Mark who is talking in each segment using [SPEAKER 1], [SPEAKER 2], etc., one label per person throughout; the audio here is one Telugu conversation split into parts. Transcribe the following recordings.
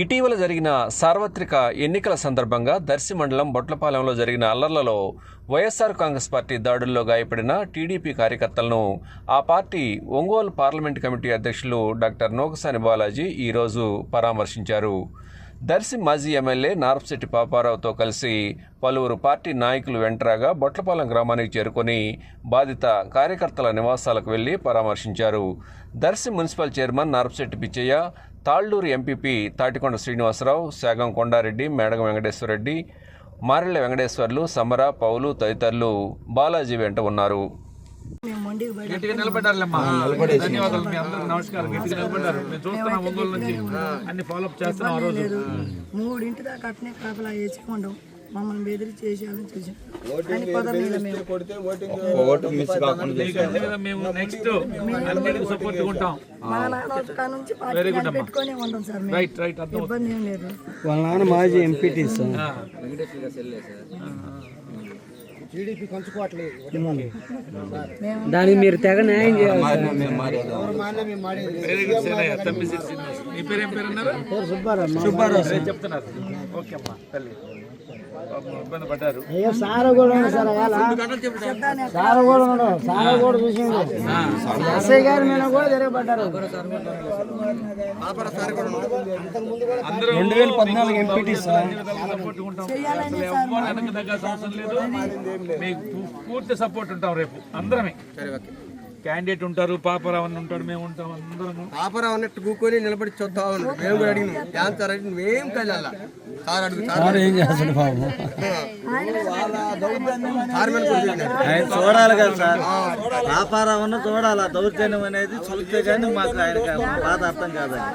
[SPEAKER 1] ఇటీవల జరిగిన సార్వత్రిక ఎన్నికల సందర్భంగా దర్శి మండలం బొట్లపాలెంలో జరిగిన అల్లర్లలో వైఎస్ఆర్ కాంగ్రెస్ పార్టీ దాడుల్లో గాయపడిన టీడీపీ కార్యకర్తలను ఆ పార్టీ ఒంగోలు పార్లమెంట్ కమిటీ అధ్యక్షులు డాక్టర్ నోకసాని బాలాజీ ఈరోజు పరామర్శించారు. దర్శి మాజీ ఎమ్మెల్యే నార్పశెట్టి పాపారావుతో కలిసి పలువురు పార్టీ నాయకులు వెంటరాగా బొట్లపాలెం గ్రామానికి చేరుకొని బాధిత కార్యకర్తల నివాసాలకు వెళ్ళి పరామర్శించారు. Darsi municipal chairman Narpasetti Pichaiah Talluru MPP Tatikonda Srinivasa Rao Sagam Konda Reddy Medaga Venkateswara Reddy Marella Venkateswarlu Samara Paulu తదితరులు బాలాజీ వెంట ఉన్నారు.
[SPEAKER 2] గట్టిగా నిలబడ్డారులేమ్మా. ధన్యవాదాలు మీ అందరికి. నమస్కారం గట్టిగా నిలబడ్డారు. మేము చూస్తున్నాం ఒంగోలు నుంచి అన్ని ఫాలోఅప్ చేస్తున్నాం ఆ రోజు.
[SPEAKER 3] లేదు. మూడింటి దాకా అట్నే కాపలా మమ్మల్ని బెదిరి చేసేయాలని చూసాం.
[SPEAKER 4] వాళ్ళ నాన్న మాజీ ఎంపీటీ సార్.
[SPEAKER 2] ఆ.
[SPEAKER 4] దానికి మీరు తెగ న్యాయం చేయాలి సుబ్బారావు.
[SPEAKER 2] సుబ్బారావు చెప్తున్నారు ఓకే అమ్మా తల్లి. పాపం ఇబ్బంది పడ్డారు.
[SPEAKER 4] అయ్యో సార్ కూడా ఉన్నాడు సార్ అలా సార్ కూడా ఉన్నాడు సార్ కూడా చూసిండు. ఎస్ఐ గారి మీద కూడా తిరగబడ్డారు.
[SPEAKER 2] అందరూ
[SPEAKER 4] రెండు వేల పద్నాలుగు ఎంపీటీ సార్
[SPEAKER 2] పూర్తి సపోర్ట్ ఉంటాం రేపు. అందరమే. క్యాండిడేట్ ఉంటారు పాపరావు అని ఉంటాడు మేము ఉంటాం అందరం
[SPEAKER 5] పాపరావు అన్నట్టు కూకొని నిలబడి చూస్తా మేము కూడా అడిగినాం మేము కళ్ళ సార్ అడుగు సార్
[SPEAKER 4] ఏం చేస్తాడు బాబు?
[SPEAKER 5] సార్ మీద కూడా తిరిగినారు.
[SPEAKER 6] ఆయన చూడాలి కదా సార్. వ్యాపారం చూడాలి? ఆ దౌర్జన్యం అనేది చూస్తే కానీ మాకు ఆయన బాధ అర్థం కాదండి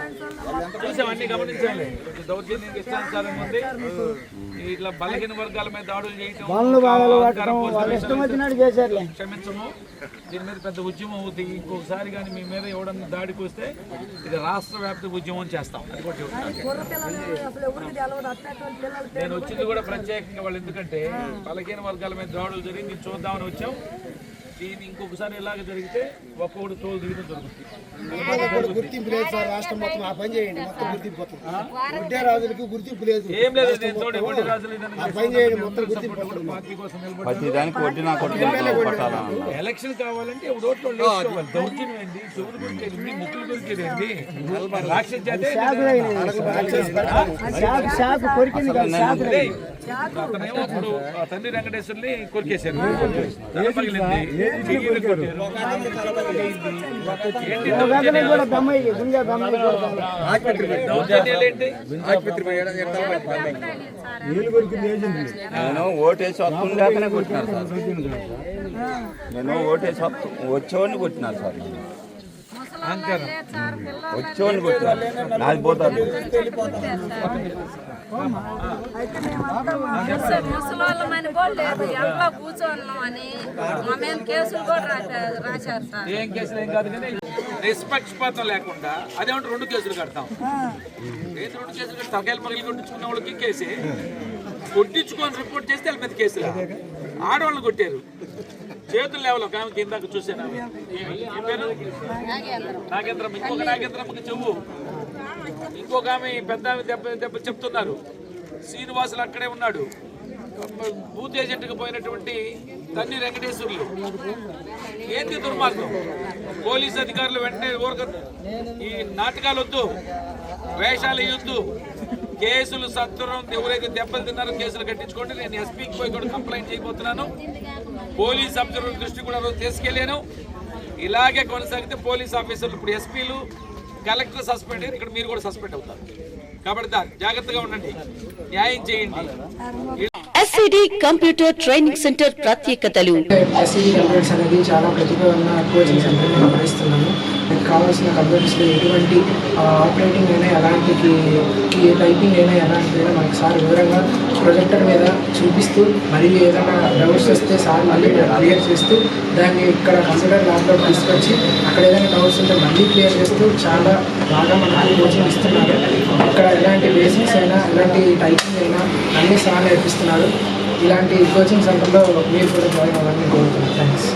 [SPEAKER 2] చూసాం అన్ని గమనించాలి. దౌర్జన్యం ఇష్టానుసారం ఉంది. ఇట్లా బలహీన వర్గాల మీద దాడులు
[SPEAKER 4] చేశారులే.
[SPEAKER 2] క్షమించము. దీని మీద పెద్ద ఉద్యమం అవుతుంది ఇంకొకసారి కానీ మీ మీద ఎవడన్నా దాడికి వస్తే ఇది రాష్ట్ర వ్యాప్త ఉద్యమం చేస్తాం. అది కూడా నేను వచ్చింది కూడా ప్రత్యేకంగా వాళ్ళు ఎందుకంటే బలహీన వర్గాల మీద దాడులు జరిగి చూద్దామని వచ్చాం. దీన్ని ఇంకొకసారి ఇలాగ జరిగితే ఒక్కొక్కటి తోలు దిగడం జరుగుతుంది.
[SPEAKER 4] గుర్తింపు లేదు సార్ రాష్ట్రం మొత్తం ఆ పని చేయండి మొత్తం గుర్తింపు గుడ్డే రాజులకి గుర్తింపు లేదు.
[SPEAKER 2] ఏం లేదు నేను చూడండి వడ్డీ రాజులు ఏదైనా
[SPEAKER 4] పని చేయండి మొత్తం గుర్తింపు
[SPEAKER 2] పార్టీ కోసం నిలబడి ఎలక్షన్ కావాలంటే ఓట్లు దౌర్జన్యం. ఏంది చెవులు కొరికేది ఏంది ముక్కులు రాక్షస జాతి అతనేమో ఇప్పుడు ఆ తండ్రి వెంకటేశ్వర్ని కొరికేశారు
[SPEAKER 5] నేను ఓటేసి వస్తుండేకనే కొట్టినారు సార్. నేను ఓటేసి వస్తు వచ్చేవాడిని కొట్టినారు సార్.
[SPEAKER 2] అహంకారం
[SPEAKER 5] వచ్చేవాడిని కొట్టినారు నాది పోతారు
[SPEAKER 7] ముసలోళ్ళమని కూడా లేదు మా కేసులు కూడా రాశారు సార్
[SPEAKER 2] ఏం కేసులు ఏం కాదు కానీ నిష్పక్షపాతం లేకుండా అదేమంటే రెండు కేసులు కడతాం ఏంటి రెండు కేసులు కట్టి తలకాయలు పగిలి కొట్టించుకున్న వాళ్ళకి కేసే కొట్టించుకొని రిపోర్ట్ చేస్తే వాళ్ళ మీద కేసులు ఆడవాళ్ళు కొట్టారు చేతులు లేవలు ఒక ఆమె కిందకు చూసాను నాగేంద్రం ఇంకొక నాగేంద్రమ్మకి చెవు. ఇంకొక ఆమె పెద్ద ఆమె దెబ్బ దెబ్బ చెప్తున్నారు. శ్రీనివాసులు అక్కడే ఉన్నాడు. బూత్ ఏజెంట్కి పోయినటువంటి తన్ని వెంకటేశ్వర్లు. ఏంటి దుర్మార్గం? పోలీస్ అధికారులు వెంటనే ఊరక ఈ నాటకాలు వద్దు వేషాలు వేయొద్దు కేసులు సత్వరం ఎవరైతే దెబ్బలు తిన్నారో కేసులు కట్టించుకోండి. నేను ఎస్పీకి పోయి కూడా కంప్లైంట్ చేయబోతున్నాను. పోలీస్ అబ్జర్వర్ దృష్టి కూడా రోజు తీసుకెళ్ళాను. ఇలాగే కొనసాగితే పోలీస్ ఆఫీసర్లు ఇప్పుడు ఎస్పీలు కలెక్టర్ సస్పెండ్ అయ్యారు. ఇక్కడ మీరు కూడా సస్పెండ్ అవుతారు. కాబట్టి దా- జాగ్రత్తగా ఉండండి. న్యాయం చేయండి.
[SPEAKER 8] ఎస్సిడి కంప్యూటర్ ట్రైనింగ్ సెంటర్ ప్రత్యేకతలు.
[SPEAKER 9] ఎస్సీ కంప్యూటర్స్ అనేది చాలా ప్రతిభ ఉన్న కోచింగ్ సెంటర్ నేను
[SPEAKER 4] కావాల్సిన కంప్యూటర్స్లో ఎటువంటి ఆపరేటింగ్ అయినా ఎలాంటి టైపింగ్ అయినా ఎలాంటిదైనా మనకు సార్ వివరంగా ప్రొజెక్టర్ మీద చూపిస్తూ మరియు ఏదైనా డౌట్స్ వస్తే సార్ మళ్ళీ క్లియర్ చేస్తూ దాన్ని ఇక్కడ కంప్యూటర్ ల్యాబ్లో తీసుకొచ్చి అక్కడ ఏదైనా డౌట్స్ ఉంటే మళ్ళీ క్లియర్ చేస్తూ చాలా బాగా మనకి కోచింగ్ ఇస్తున్నారు. ఇక్కడ ఎలాంటి బేసిక్స్ అయినా ఎలాంటి టైపింగ్ అయినా అన్ని సార్ నేర్పిస్తున్నారు. ఇలాంటి కోచింగ్ సెంటర్లో మీరు కూడా జాయిన్ అవ్వాలని కోరుతున్నాను. థ్యాంక్స్